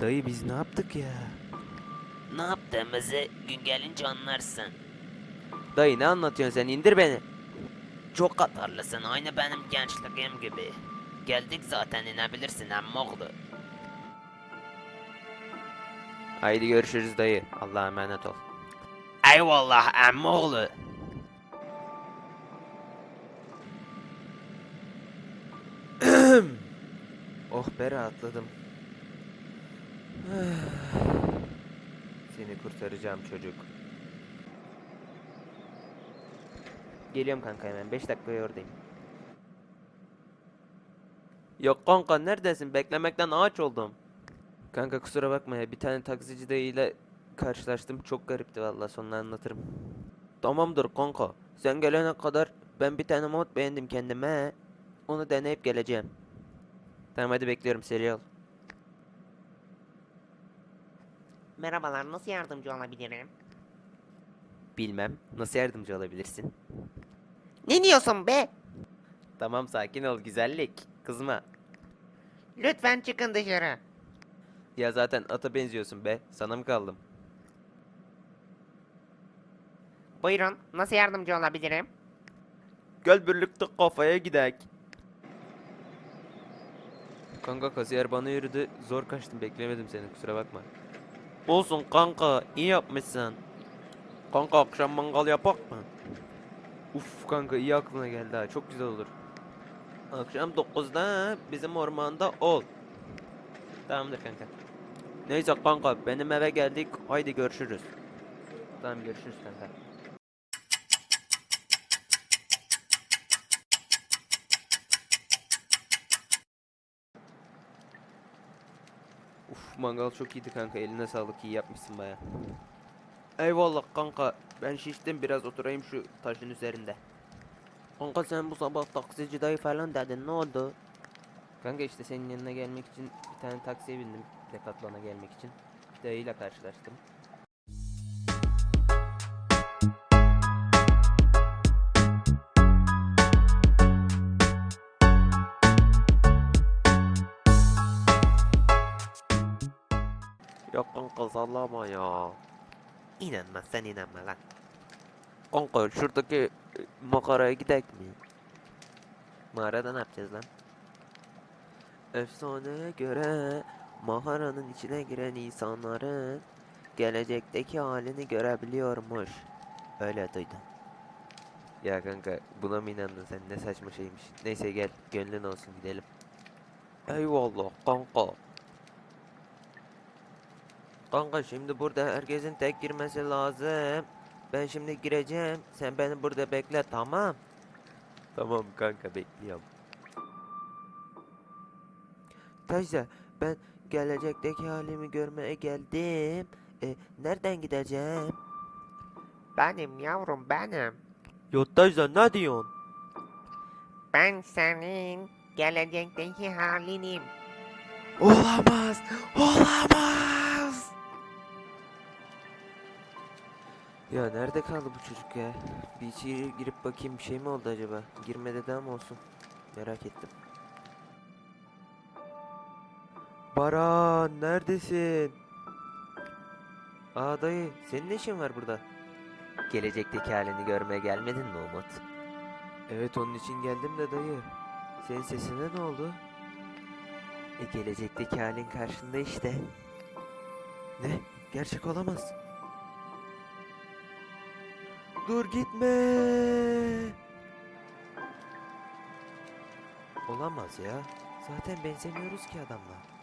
Dayı biz ne yaptık ya? Ne yaptığımızı gün gelince anlarsın. Dayı ne anlatıyorsun sen indir beni. Çok atarlısın aynı benim gençliğim gibi. Geldik zaten inebilirsin emmoğlu. Haydi görüşürüz dayı. Allah'a emanet ol. Eyvallah emmoğlu. Oh be rahatladım. Seni kurtaracağım çocuk. Geliyorum kanka hemen 5 dakikaya oradayım. Yok kanka neredesin? Beklemekten ağaç oldum. Kanka kusura bakma ya bir tane taksici dayıyla karşılaştım. Çok garipti vallahi sonra anlatırım. Tamamdır kanka. Sen gelene kadar ben bir tane mod beğendim kendime. Onu deneyip geleceğim. Tamam hadi bekliyorum seri ol. Merhabalar nasıl yardımcı olabilirim? Bilmem. Nasıl yardımcı olabilirsin? Ne diyorsun be? Tamam sakin ol güzellik. Kızma. Lütfen çıkın dışarı. Ya zaten ata benziyorsun be. Sana mı kaldım? Buyurun nasıl yardımcı olabilirim? Gel birlikte kafaya gidek. Kanka kasiyer bana yürüdü. Zor kaçtım beklemedim seni kusura bakma. Olsun kanka iyi yapmışsın. Kanka akşam mangal yapak mı? Uf kanka iyi aklına geldi ha çok güzel olur. Akşam 9'da bizim ormanda ol. Tamamdır kanka. Neyse kanka benim eve geldik. Haydi görüşürüz. Tamam görüşürüz kanka. Uf mangal çok iyiydi kanka eline sağlık iyi yapmışsın baya. Eyvallah kanka ben şiştim biraz oturayım şu taşın üzerinde. Kanka sen bu sabah taksici dayı falan dedin ne oldu? Kanka işte senin yanına gelmek için bir tane taksiye bindim Decathlon'a gelmek için. Dayıyla karşılaştım. Yok kanka sallama ya. İnanma sen inanma lan. Kanka şuradaki e, mağaraya gidek mi? Mağarada ne yapacağız lan? Efsaneye göre mağaranın içine giren insanların gelecekteki halini görebiliyormuş. Öyle duydum. Ya kanka buna mı inandın sen ne saçma şeymiş. Neyse gel gönlün olsun gidelim. Eyvallah kanka. Kanka şimdi burada herkesin tek girmesi lazım. Ben şimdi gireceğim. Sen beni burada bekle tamam. Tamam kanka bekliyorum. Teyze ben gelecekteki halimi görmeye geldim. E, nereden gideceğim? Benim yavrum benim. Yo teyze ne diyorsun? Ben senin gelecekteki halinim. Olamaz. Olamaz. Ya nerede kaldı bu çocuk ya? Bir içeri girip bakayım bir şey mi oldu acaba? Girme dedi ama olsun. Merak ettim. Baran neredesin? Aa dayı senin ne işin var burada? Gelecekteki halini görmeye gelmedin mi Umut? Evet onun için geldim de dayı. Senin sesine ne oldu? E gelecekteki halin karşında işte. Ne? Gerçek olamaz. Dur gitme. Olamaz ya. Zaten benzemiyoruz ki adamla.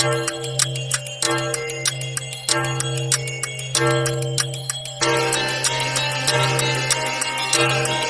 Thank you.